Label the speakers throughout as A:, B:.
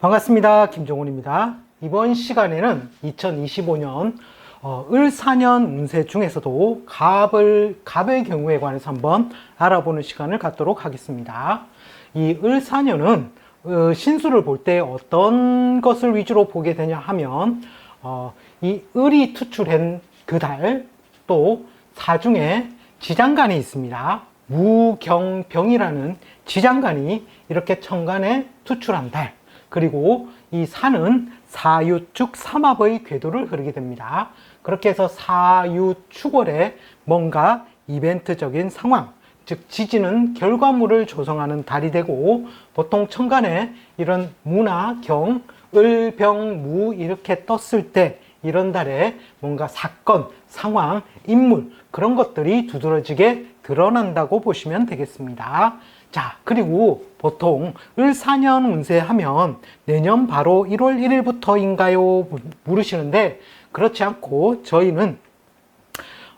A: 반갑습니다. 김종훈입니다. 이번 시간에는 2025년 어, 을사년 운세 중에서도 갑을, 갑의 경우에 관해서 한번 알아보는 시간을 갖도록 하겠습니다. 이 을사년은 어, 신수를 볼 때 어떤 것을 위주로 보게 되냐 하면 어, 이 을이 투출한 그 달 또 사중에 지장간이 있습니다. 무경병이라는 지장간이 이렇게 천간에 투출한 달 그리고 이 산은 사유축 삼합의 궤도를 흐르게 됩니다. 그렇게 해서 사유축월에 뭔가 이벤트적인 상황, 즉 지지는 결과물을 조성하는 달이 되고 보통 천간에 이런 무나 경, 을, 병, 무 이렇게 떴을 때 이런 달에 뭔가 사건, 상황, 인물 그런 것들이 두드러지게 드러난다고 보시면 되겠습니다. 자, 그리고 보통 을사년 운세 하면 내년 바로 1월 1일부터인가요? 물으시는데 그렇지 않고 저희는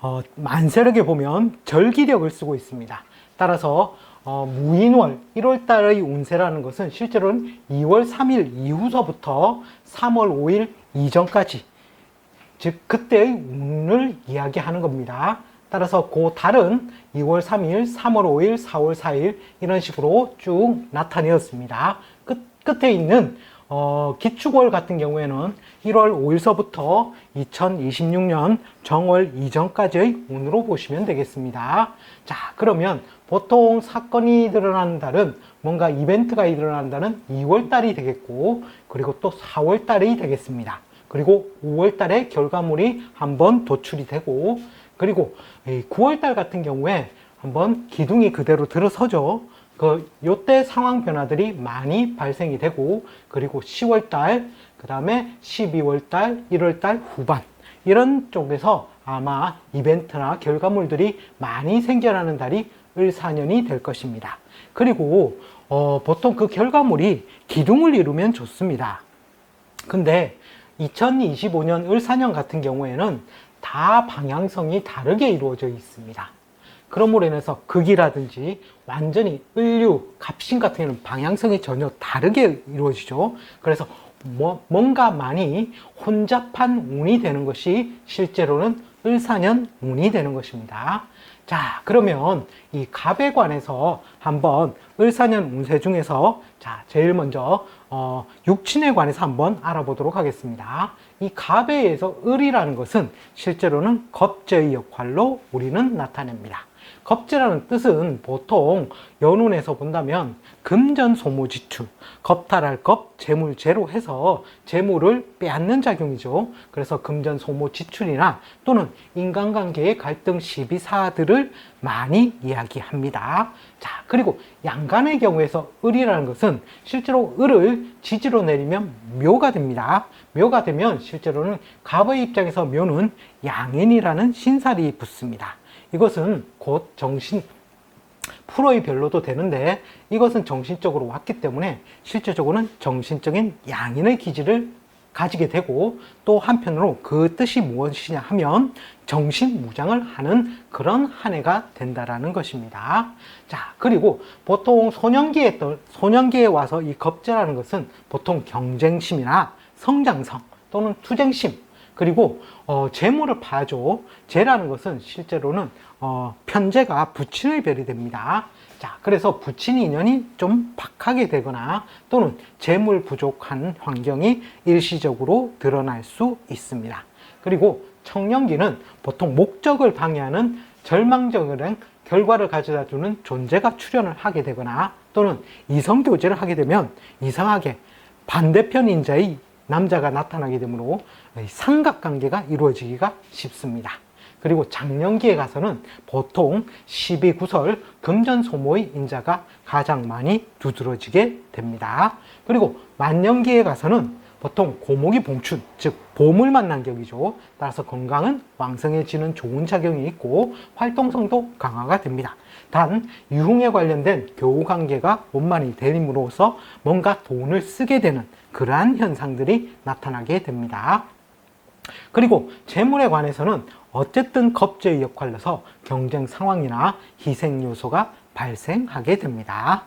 A: 어, 만세력에 보면 절기력을 쓰고 있습니다. 따라서 어, 무인월 1월 달의 운세라는 것은 실제로는 2월 3일 이후서부터 3월 5일 이전까지 즉 그때의 운을 이야기하는 겁니다. 따라서 그 달은 2월 3일, 3월 5일, 4월 4일 이런 식으로 쭉 나타내었습니다. 끝, 끝에 있는 어, 기축월 같은 경우에는 1월 5일서부터 2026년 정월 이전까지의 운으로 보시면 되겠습니다. 자, 그러면 보통 사건이 드러나는 달은 뭔가 이벤트가 일어나는 달은 2월 달이 되겠고, 그리고 또 4월 달이 되겠습니다. 그리고 5월 달에 결과물이 한번 도출이 되고, 그리고 9월 달 같은 경우에 한번 기둥이 그대로 들어서죠. 그 요때 상황 변화들이 많이 발생이 되고 그리고 10월 달, 그 다음에 12월 달, 1월 달 후반 이런 쪽에서 아마 이벤트나 결과물들이 많이 생겨나는 달이 을사년이 될 것입니다. 그리고 어, 보통 그 결과물이 기둥을 이루면 좋습니다. 근데 2025년 을사년 같은 경우에는 다 방향성이 다르게 이루어져 있습니다. 그러므로 인해서 극이라든지 완전히 을류, 갑신 같은 경우는 방향성이 전혀 다르게 이루어지죠. 그래서 뭐, 뭔가 많이 혼잡한 운이 되는 것이 실제로는 을사년 운이 되는 것입니다. 자, 그러면 이 갑에 관해서 한번 을사년 운세 중에서 자, 제일 먼저 어, 육친에 관해서 한번 알아보도록 하겠습니다. 이 갑에 의해서 을이라는 것은 실제로는 겁제의 역할로 우리는 나타냅니다. 겁제라는 뜻은 보통 연운에서 본다면 금전 소모 지출, 겁탈할 겁, 재물 제로 해서 재물을 빼앗는 작용이죠. 그래서 금전 소모 지출이나 또는 인간관계의 갈등 시비 사들을 많이 이야기합니다. 자, 그리고 양간의 경우에서 을이라는 것은 실제로 을을 지지로 내리면 묘가 됩니다. 묘가 되면 실제로는 갑의 입장에서 묘는 양인이라는 신살이 붙습니다. 이것은 곧 정신 프로의 별로도 되는데 이것은 정신적으로 왔기 때문에 실제적으로는 정신적인 양인의 기질을 가지게 되고 또 한편으로 그 뜻이 무엇이냐 하면 정신 무장을 하는 그런 한 해가 된다라는 것입니다. 자, 그리고 보통 소년기에 소년기에 와서 이 겁제라는 것은 보통 경쟁심이나 성장성 또는 투쟁심 그리고 어, 재물을 봐줘. 재라는 것은 실제로는 어, 편재가 부친의 별이 됩니다. 자, 그래서 부친 인연이 좀 박하게 되거나 또는 재물 부족한 환경이 일시적으로 드러날 수 있습니다. 그리고 청년기는 보통 목적을 방해하는 절망적인 결과를 가져다 주는 존재가 출현을 하게 되거나 또는 이성교제를 하게 되면 이상하게 반대편 인자의 남자가 나타나게 되므로 삼각관계가 이루어지기가 쉽습니다. 그리고 장년기에 가서는 보통 12구설 금전소모의 인자가 가장 많이 두드러지게 됩니다. 그리고 만년기에 가서는 보통 고목이 봉춘, 즉 봄을 만난 격이죠. 따라서 건강은 왕성해지는 좋은 작용이 있고 활동성도 강화가 됩니다. 단 유흥에 관련된 교우 관계가 원만히 되림으로써 뭔가 돈을 쓰게 되는 그러한 현상들이 나타나게 됩니다. 그리고 재물에 관해서는 어쨌든 겁제의 역할로서 경쟁 상황이나 희생 요소가 발생하게 됩니다.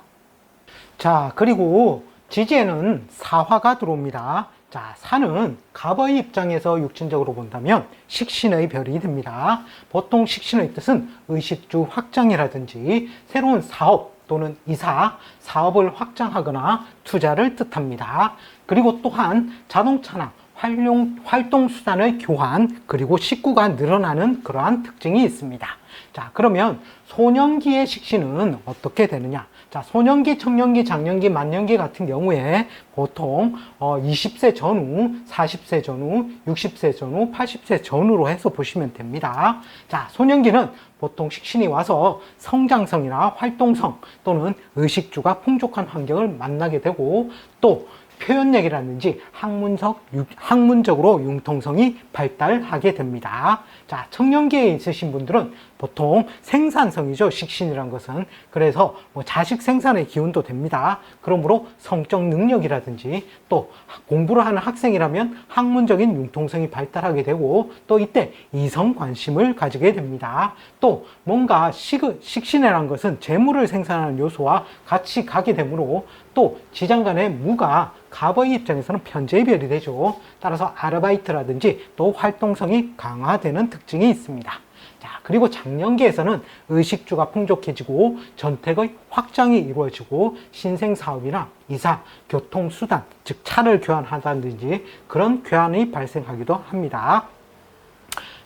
A: 자, 그리고 지지에는 사화가 들어옵니다. 자, 사는 갑의 입장에서 육신적으로 본다면 식신의 별이 됩니다. 보통 식신의 뜻은 의식주 확장이라든지 새로운 사업 또는 이사, 사업을 확장하거나 투자를 뜻합니다. 그리고 또한 자동차나 활용, 활동 수단의 교환, 그리고 식구가 늘어나는 그러한 특징이 있습니다. 자, 그러면 소년기의 식신은 어떻게 되느냐? 자, 소년기, 청년기, 장년기, 만년기 같은 경우에 보통 어, 20세 전후, 40세 전후, 60세 전후, 80세 전후로 해서 보시면 됩니다. 자, 소년기는 보통 식신이 와서 성장성이나 활동성 또는 의식주가 풍족한 환경을 만나게 되고 또 표현력이라든지 학문적, 유- 학문적으로 융통성이 발달하게 됩니다. 자, 청년기에 있으신 분들은 보통 생산성이죠. 식신이란 것은. 그래서 뭐 자식 생산의 기운도 됩니다. 그러므로 성적 능력이라든지 또 공부를 하는 학생이라면 학문적인 융통성이 발달하게 되고 또 이때 이성 관심을 가지게 됩니다. 또 뭔가 식, 식신이라는 것은 재물을 생산하는 요소와 같이 가게 되므로 또 지장 간의 무가 갑의 입장에서는 편제의 별이 되죠. 따라서 아르바이트라든지 또 활동성이 강화되는 특징이 있습니다. 자, 그리고 작년기에서는 의식주가 풍족해지고 전택의 확장이 이루어지고 신생 사업이나 이사, 교통 수단, 즉 차를 교환하다든지 그런 교환이 발생하기도 합니다.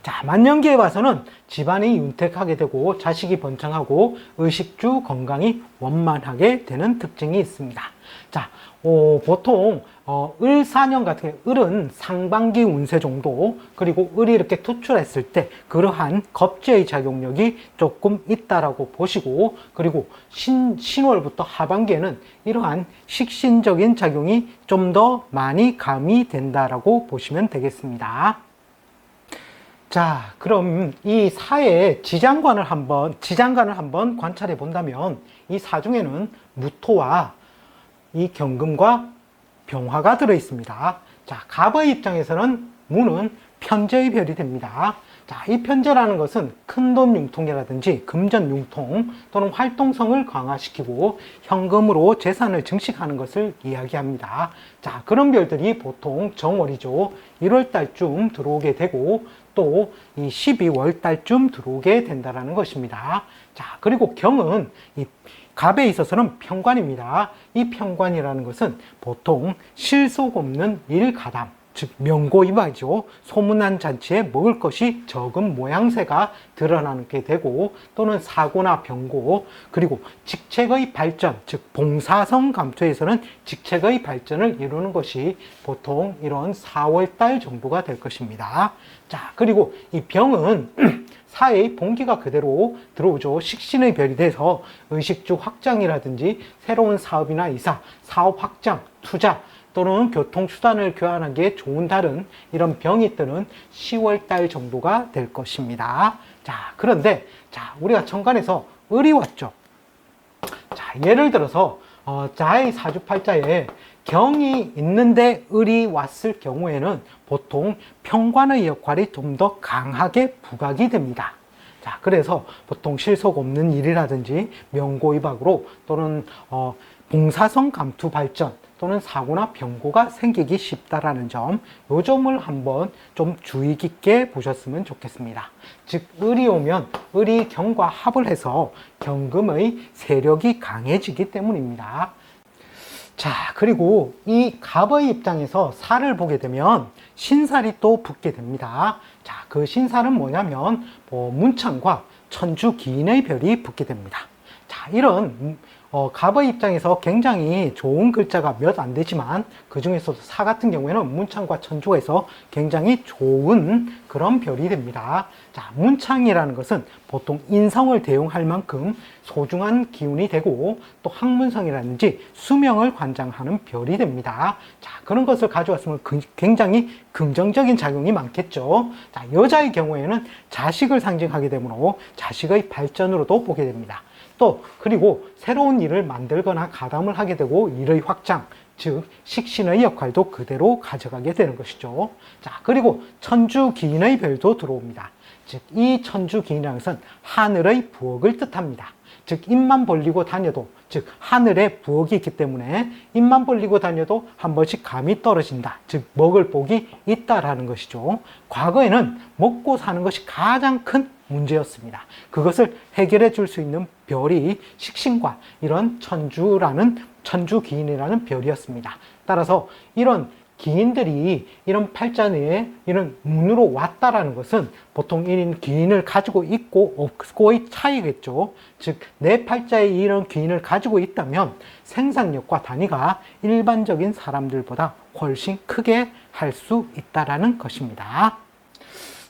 A: 자, 만년기에 와서는 집안이 윤택하게 되고 자식이 번창하고 의식주 건강이 원만하게 되는 특징이 있습니다. 자, 어, 보통 어, 을 4년 같은 경우 을은 상반기 운세 정도 그리고 을이 이렇게 투출했을 때 그러한 겁재의 작용력이 조금 있다라고 보시고 그리고 신, 신월부터 하반기에는 이러한 식신적인 작용이 좀 더 많이 가미된다라고 보시면 되겠습니다. 자, 그럼 이 사의 지장관을 한번, 지장관을 한번 관찰해 본다면 이 사 중에는 무토와 이 경금과 병화가 들어 있습니다. 자, 갑의 입장에서는 무는 편제의 별이 됩니다. 자, 이 편제라는 것은 큰돈 융통이라든지 금전 융통 또는 활동성을 강화시키고 현금으로 재산을 증식하는 것을 이야기합니다. 자, 그런 별들이 보통 정월이죠. 1월 달쯤 들어오게 되고 또 이 12월 달쯤 들어오게 된다라는 것입니다. 자, 그리고 경은 이 갑에 있어서는 평관입니다. 이 평관이라는 것은 보통 실속 없는 일가담, 즉 명고이박이죠. 소문난 잔치에 먹을 것이 적은 모양새가 드러나게 되고 또는 사고나 병고 그리고 직책의 발전, 즉 봉사성 감투에서는 직책의 발전을 이루는 것이 보통 이런 4월 달 정도가 될 것입니다. 자, 그리고 이 병은 사회의 봉기가 그대로 들어오죠. 식신의 별이 돼서 의식주 확장이라든지 새로운 사업이나 이사, 사업 확장, 투자 또는 교통수단을 교환하기에 좋은 달은 이런 병이 뜨는 10월 달 정도가 될 것입니다. 자, 그런데 자, 우리가 천간에서 을이 왔죠. 자, 예를 들어서 어, 자의 사주팔자에 경이 있는데 을이 왔을 경우에는 보통 평관의 역할이 좀 더 강하게 부각이 됩니다. 자, 그래서 보통 실속 없는 일이라든지 명고이박으로 또는 어, 봉사성 감투 발전 또는 사고나 병고가 생기기 쉽다라는 점, 요 점을 한번 좀 주의 깊게 보셨으면 좋겠습니다. 즉, 을이 오면 을이 경과 합을 해서 경금의 세력이 강해지기 때문입니다. 자, 그리고 이 갑의 입장에서 살을 보게 되면 신살이 또 붙게 됩니다. 자, 그 신살은 뭐냐면 뭐 문창과 천주 기인의 별이 붙게 됩니다. 자, 이런 음, 어, 갑의 입장에서 굉장히 좋은 글자가 몇 안 되지만 그 중에서도 사 같은 경우에는 문창과 천주에서 굉장히 좋은 그런 별이 됩니다. 자, 문창이라는 것은 보통 인성을 대용할 만큼 소중한 기운이 되고 또 학문성이라든지 수명을 관장하는 별이 됩니다. 자, 그런 것을 가져왔으면 그- 굉장히 긍정적인 작용이 많겠죠. 자, 여자의 경우에는 자식을 상징하게 되므로 자식의 발전으로도 보게 됩니다. 또 그리고 새로운 일을 만들거나 가담을 하게 되고 일의 확장, 즉 식신의 역할도 그대로 가져가게 되는 것이죠. 자, 그리고 천주 기인의 별도 들어옵니다. 즉 이 천주 기인이라는 것은 하늘의 부엌을 뜻합니다. 즉 입만 벌리고 다녀도 즉 하늘에 부엌이 있기 때문에 입만 벌리고 다녀도 한 번씩 감이 떨어진다. 즉 먹을 복이 있다라는 것이죠. 과거에는 먹고 사는 것이 가장 큰 문제였습니다. 그것을 해결해 줄 수 있는 별이 식신과 이런 천주라는 천주 기인이라는 별이었습니다. 따라서 이런 기인들이 이런 팔자내에 이런 문으로 왔다라는 것은 보통 이런 기인을 가지고 있고 없고의 차이겠죠. 즉, 내 팔자에 이런 기인을 가지고 있다면 생산력과 단위가 일반적인 사람들보다 훨씬 크게 할 수 있다라는 것입니다.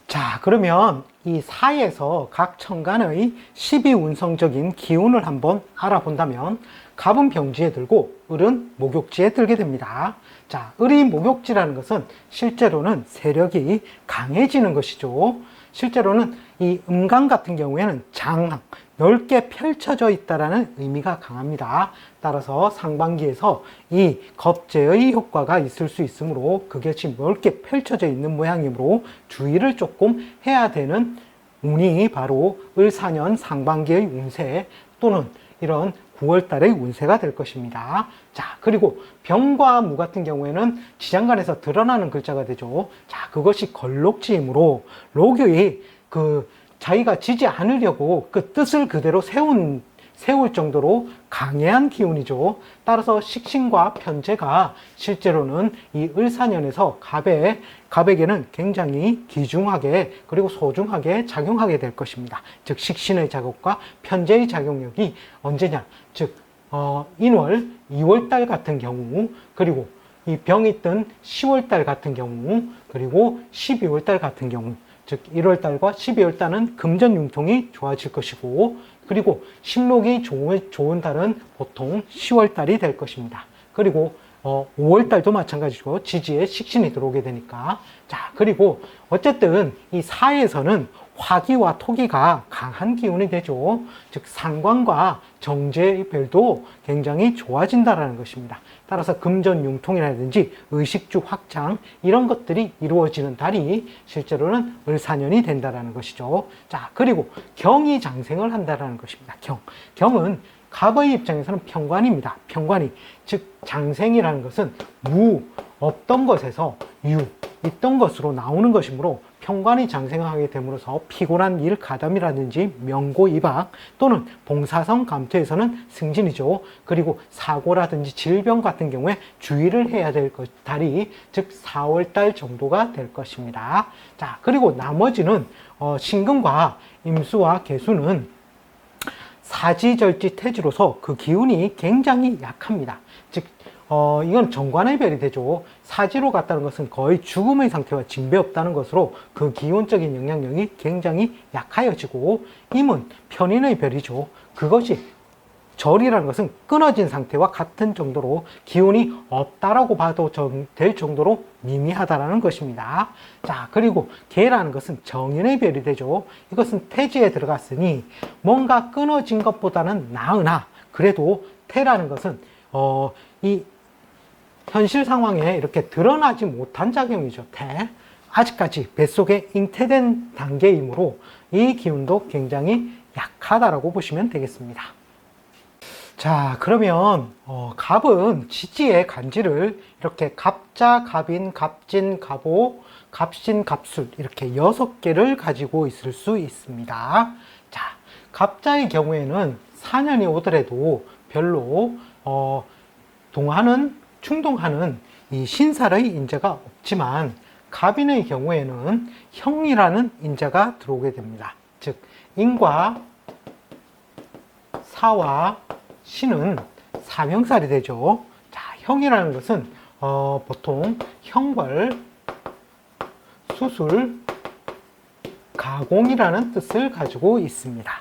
A: 자, 그러면 이 사에서 각 천간의 12운성적인 기운을 한번 알아본다면 갑은 병지에 들고 을은 목욕지에 들게 됩니다. 자, 을이 목욕지라는 것은 실제로는 세력이 강해지는 것이죠. 실제로는 이 음강 같은 경우에는 장항, 넓게 펼쳐져 있다라는 의미가 강합니다. 따라서 상반기에서 이 겁제의 효과가 있을 수 있으므로 그것이 넓게 펼쳐져 있는 모양이므로 주의를 조금 해야 되는 운이 바로 을사년 상반기의 운세 또는 이런 9월 달의 운세가 될 것입니다. 자, 그리고 병과 무 같은 경우에는 지장간에서 드러나는 글자가 되죠. 자, 그것이 걸록지이므로 로교이 그 자기가 지지 않으려고 그 뜻을 그대로 세운 세울 정도로 강해한 기운이죠. 따라서 식신과 편제가 실제로는 이 을사년에서 갑에, 갑에게는 굉장히 귀중하게 그리고 소중하게 작용하게 될 것입니다. 즉, 식신의 작용과 편제의 작용력이 언제냐? 즉, 어, 인월, 2월달 같은 경우, 그리고 이 병이 뜬 10월달 같은 경우, 그리고 12월달 같은 경우, 즉 1월 달과 12월 달은 금전 융통이 좋아질 것이고 그리고 신록이 좋은, 좋은 달은 보통 10월 달이 될 것입니다. 그리고 어, 5월 달도 마찬가지고 지지에 식신이 들어오게 되니까 자 그리고 어쨌든 이 사에서는 화기와 토기가 강한 기운이 되죠. 즉 상관과 정제의 별도 굉장히 좋아진다라는 것입니다. 따라서 금전 융통이라든지 의식주 확장 이런 것들이 이루어지는 달이 실제로는 을사년이 된다라는 것이죠. 자 그리고 경이 장생을 한다라는 것입니다. 경 경은 갑의 입장에서는 평관입니다. 평관이 즉 장생이라는 것은 무 없던 것에서 유 있던 것으로 나오는 것이므로 평관이 장생하게 됨으로써 피곤한 일 가담이라든지 명고 이박 또는 봉사성 감퇴에서는 승진이죠. 그리고 사고라든지 질병 같은 경우에 주의를 해야 될 것, 달이 즉 4월달 정도가 될 것입니다. 자 그리고 나머지는 어, 신금과 임수와 개수는 사지절지 태지로서 그 기운이 굉장히 약합니다. 즉 어, 이건 정관의 별이 되죠. 사지로 갔다는 것은 거의 죽음의 상태와 징배 없다는 것으로 그 기운적인 영향력이 굉장히 약하여지고 임은 편인의 별이죠. 그것이 절이라는 것은 끊어진 상태와 같은 정도로 기운이 없다라고 봐도 될 정도로 미미하다라는 것입니다. 자, 그리고 개라는 것은 정인의 별이 되죠. 이것은 태지에 들어갔으니 뭔가 끊어진 것보다는 나으나 그래도 태라는 것은 어, 이 현실 상황에 이렇게 드러나지 못한 작용이죠. 태. 아직까지 뱃속에 잉태된 단계이므로 이 기운도 굉장히 약하다라고 보시면 되겠습니다. 자, 그러면 어, 갑은 지지의 간지를 이렇게 갑자, 갑인, 갑진, 갑오, 갑신, 갑술 이렇게 여섯 개를 가지고 있을 수 있습니다. 자, 갑자의 경우에는 4년이 오더라도 별로 어, 동하는 충동하는 이 신살의 인자가 없지만 갑인의 경우에는 형이라는 인자가 들어오게 됩니다. 즉 인과 사와 신은 사명살이 되죠. 자, 형이라는 것은 어, 보통 형벌, 수술, 가공이라는 뜻을 가지고 있습니다.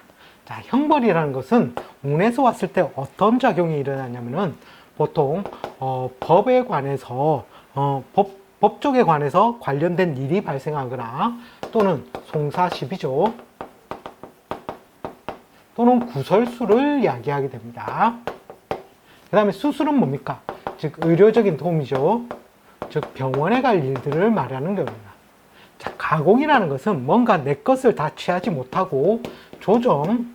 A: 자, 형벌이라는 것은 운에서 왔을 때 어떤 작용이 일어나냐면은 보통 어, 법에 관해서 어, 법, 법 쪽에 관해서 관련된 일이 발생하거나 또는 송사시비죠. 또는 구설수를 이야기하게 됩니다. 그 다음에 수술은 뭡니까? 즉 의료적인 도움이죠. 즉 병원에 갈 일들을 말하는 겁니다. 자, 가공이라는 것은 뭔가 내 것을 다 취하지 못하고 조정,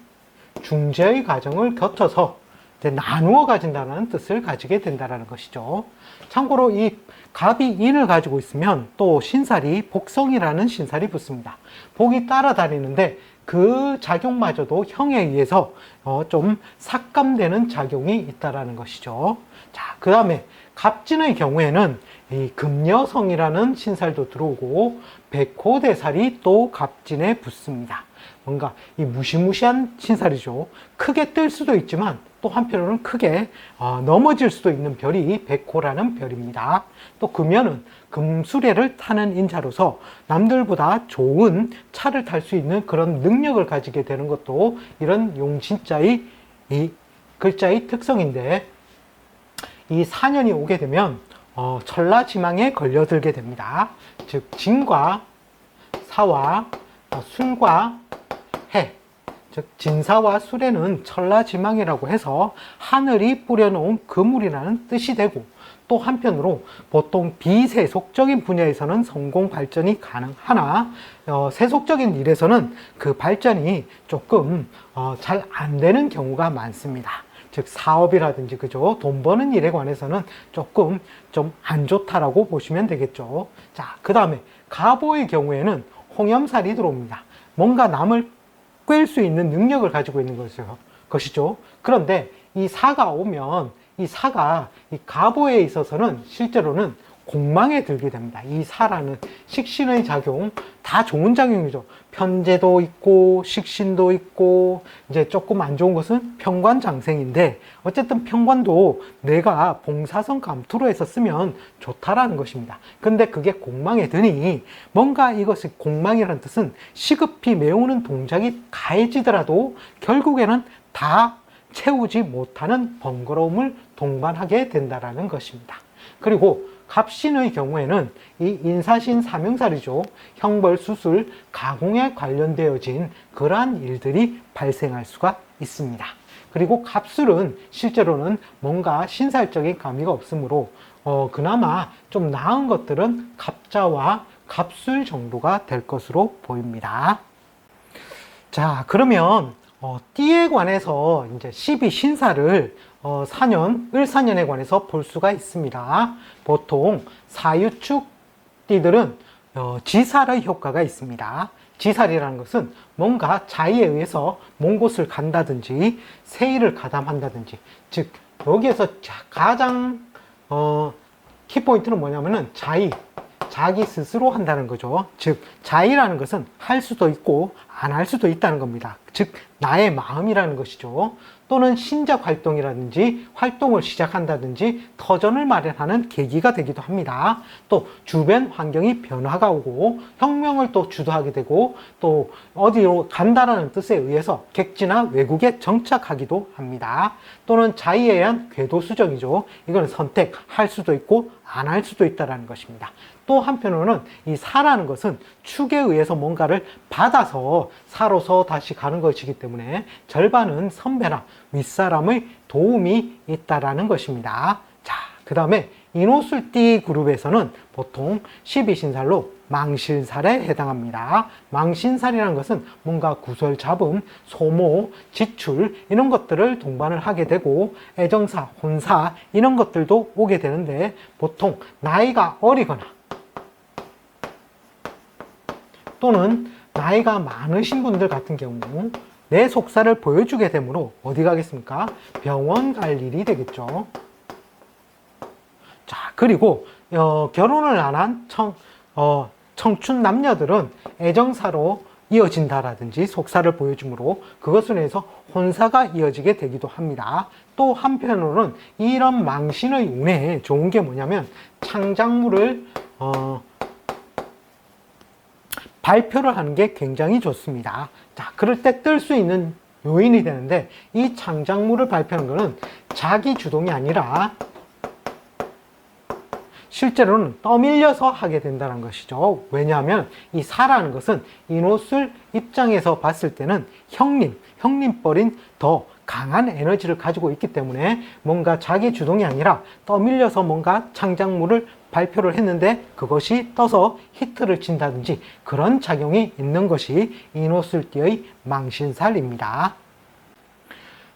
A: 중재의 과정을 거쳐서 나누어 가진다는 뜻을 가지게 된다는 것이죠. 참고로 이 갑이 인을 가지고 있으면 또 신살이 복성이라는 신살이 붙습니다. 복이 따라다니는데 그 작용마저도 형에 의해서 어, 좀 삭감되는 작용이 있다라는 것이죠. 자, 그 다음에 갑진의 경우에는 이 금여성이라는 신살도 들어오고 백호대살이 또 갑진에 붙습니다. 뭔가 이 무시무시한 신살이죠. 크게 뜰 수도 있지만 또 한편으로는 크게 어, 넘어질 수도 있는 별이 백호라는 별입니다. 또 금연은 금수레를 타는 인자로서 남들보다 좋은 차를 탈 수 있는 그런 능력을 가지게 되는 것도 이런 용신자의 이 글자의 특성인데 이 사년이 오게 되면 어, 천라지망에 걸려들게 됩니다. 즉 진과 사와 어, 술과 해, 즉 진사와 술에는 천라지망이라고 해서 하늘이 뿌려놓은 그물이라는 뜻이 되고 또 한편으로 보통 비세속적인 분야에서는 성공 발전이 가능하나 어, 세속적인 일에서는 그 발전이 조금 어, 잘 안 되는 경우가 많습니다. 즉 사업이라든지 그죠 돈 버는 일에 관해서는 조금 좀 안 좋다라고 보시면 되겠죠. 자, 그 다음에 가보의 경우에는 홍염살이 들어옵니다. 뭔가 남을 꿰일 수 있는 능력을 가지고 있는 것이죠. 것이죠. 그런데 이 사가 오면 이 사가 이 가보에 있어서는 실제로는 공망에 들게 됩니다. 이 사라는 식신의 작용 다 좋은 작용이죠. 편제도 있고 식신도 있고 이제 조금 안 좋은 것은 평관장생인데 어쨌든 평관도 내가 봉사성 감투로 해서 쓰면 좋다라는 것입니다. 근데 그게 공망에 드니 뭔가 이것이 공망이라는 뜻은 시급히 메우는 동작이 가해지더라도 결국에는 다 채우지 못하는 번거로움을 동반하게 된다라는 것입니다. 그리고 갑신의 경우에는 이 인사신 사명살이죠. 형벌, 수술, 가공에 관련되어진 그러한 일들이 발생할 수가 있습니다. 그리고 갑술은 실제로는 뭔가 신살적인 가미가 없으므로 어, 그나마 좀 나은 것들은 갑자와 갑술 정도가 될 것으로 보입니다. 자, 그러면 어, 띠에 관해서 이제 12 신사를 어, 사년, 을사년에 관해서 볼 수가 있습니다. 보통 사유축 띠들은 어, 지살의 효과가 있습니다. 지살이라는 것은 뭔가 자의에 의해서 먼 곳을 간다든지 세일을 가담한다든지 즉 여기에서 가장 어, 키포인트는 뭐냐면은 자의, 자기 스스로 한다는 거죠. 즉 자의라는 것은 할 수도 있고 안 할 수도 있다는 겁니다. 즉 나의 마음이라는 것이죠. 또는 신작 활동이라든지 활동을 시작한다든지 터전을 마련하는 계기가 되기도 합니다. 또 주변 환경이 변화가 오고 혁명을 또 주도하게 되고 또 어디로 간다라는 뜻에 의해서 객지나 외국에 정착하기도 합니다. 또는 자의에 의한 궤도 수정이죠. 이거는 선택할 수도 있고 안 할 수도 있다는 것입니다. 또 한편으로는 이 사라는 것은 축에 의해서 뭔가를 받아서 사로서 다시 가는 것이기 때문에 절반은 선배나 윗사람의 도움이 있다라는 것입니다. 자, 그 다음에 인호술띠 그룹에서는 보통 12신살로 망신살에 해당합니다. 망신살이라는 것은 뭔가 구설 잡음, 소모, 지출 이런 것들을 동반을 하게 되고 애정사, 혼사 이런 것들도 오게 되는데 보통 나이가 어리거나 또는 나이가 많으신 분들 같은 경우 내 속살을 보여주게 되므로 어디 가겠습니까? 병원 갈 일이 되겠죠. 자, 그리고 어, 결혼을 안 한 청, 어, 청춘 남녀들은 애정사로 이어진다라든지 속사를 보여주므로 그것을 해서 혼사가 이어지게 되기도 합니다. 또 한편으로는 이런 망신의 운에 좋은 게 뭐냐면 창작물을 어, 발표를 하는 게 굉장히 좋습니다. 자, 그럴 때 뜰 수 있는 요인이 되는데 이 창작물을 발표하는 것은 자기 주동이 아니라 실제로는 떠밀려서 하게 된다는 것이죠. 왜냐하면 이 사라는 것은 인옷을 입장에서 봤을 때는 형님, 형님뻘인 더 강한 에너지를 가지고 있기 때문에 뭔가 자기 주동이 아니라 떠밀려서 뭔가 창작물을 발표를 했는데 그것이 떠서 히트를 친다든지 그런 작용이 있는 것이 인호술띠의 망신살입니다.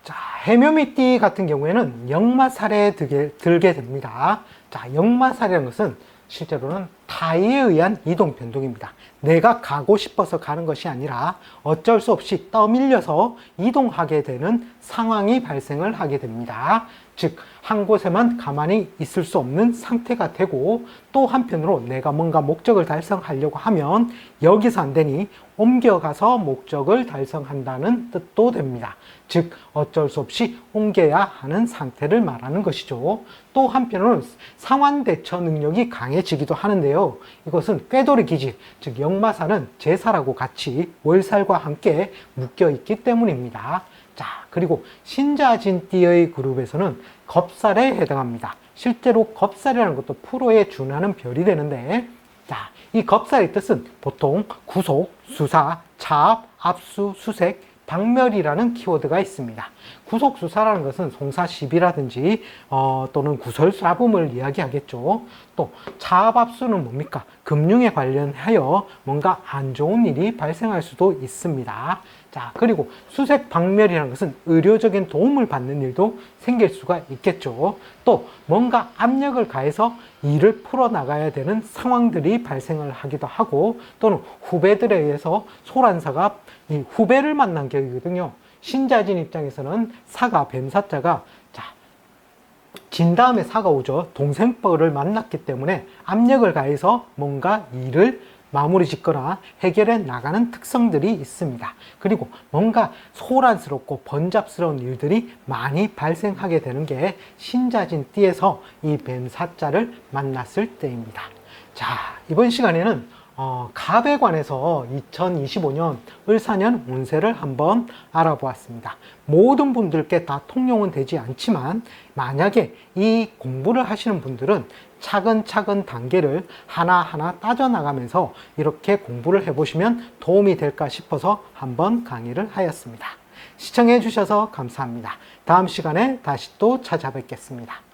A: 자, 해묘미띠 같은 경우에는 역마살에 들게, 들게 됩니다. 자, 역마살이라는 것은 실제로는 타의에 의한 이동 변동입니다. 내가 가고 싶어서 가는 것이 아니라 어쩔 수 없이 떠밀려서 이동하게 되는 상황이 발생을 하게 됩니다. 즉, 한 곳에만 가만히 있을 수 없는 상태가 되고 또 한편으로 내가 뭔가 목적을 달성하려고 하면 여기서 안 되니 옮겨가서 목적을 달성한다는 뜻도 됩니다. 즉, 어쩔 수 없이 옮겨야 하는 상태를 말하는 것이죠. 또 한편으로는 상환 대처 능력이 강해지기도 하는데요. 이것은 꾀돌이 기질, 즉 역마사는 제사라고 같이 월살과 함께 묶여 있기 때문입니다. 자, 그리고 신자진띠의 그룹에서는 겁살에 해당합니다. 실제로 겁살이라는 것도 프로에 준하는 별이 되는데, 자, 이 겁살의 뜻은 보통 구속, 수사, 차압, 압수, 수색, 박멸이라는 키워드가 있습니다. 구속 수사라는 것은 송사시비라든지 어, 또는 구설사범을 이야기하겠죠. 또 차압압수는 뭡니까? 금융에 관련하여 뭔가 안 좋은 일이 발생할 수도 있습니다. 자, 그리고 수색 박멸이라는 것은 의료적인 도움을 받는 일도 생길 수가 있겠죠. 또 뭔가 압력을 가해서 일을 풀어나가야 되는 상황들이 발생을 하기도 하고 또는 후배들에 의해서 소란사가 이 후배를 만난 격이거든요. 신자진 입장에서는 사가, 뱀사자가 자, 진 다음에 사가 오죠. 동생뻘을 만났기 때문에 압력을 가해서 뭔가 일을 마무리 짓거나 해결해 나가는 특성들이 있습니다. 그리고 뭔가 소란스럽고 번잡스러운 일들이 많이 발생하게 되는 게 신자진 띠에서 이 뱀사자를 만났을 때입니다. 자, 이번 시간에는 어, 갑에 관해서 2025년 을사년 운세를 한번 알아보았습니다. 모든 분들께 다 통용은 되지 않지만 만약에 이 공부를 하시는 분들은 차근차근 단계를 하나하나 따져나가면서 이렇게 공부를 해보시면 도움이 될까 싶어서 한번 강의를 하였습니다. 시청해 주셔서 감사합니다. 다음 시간에 다시 또 찾아뵙겠습니다.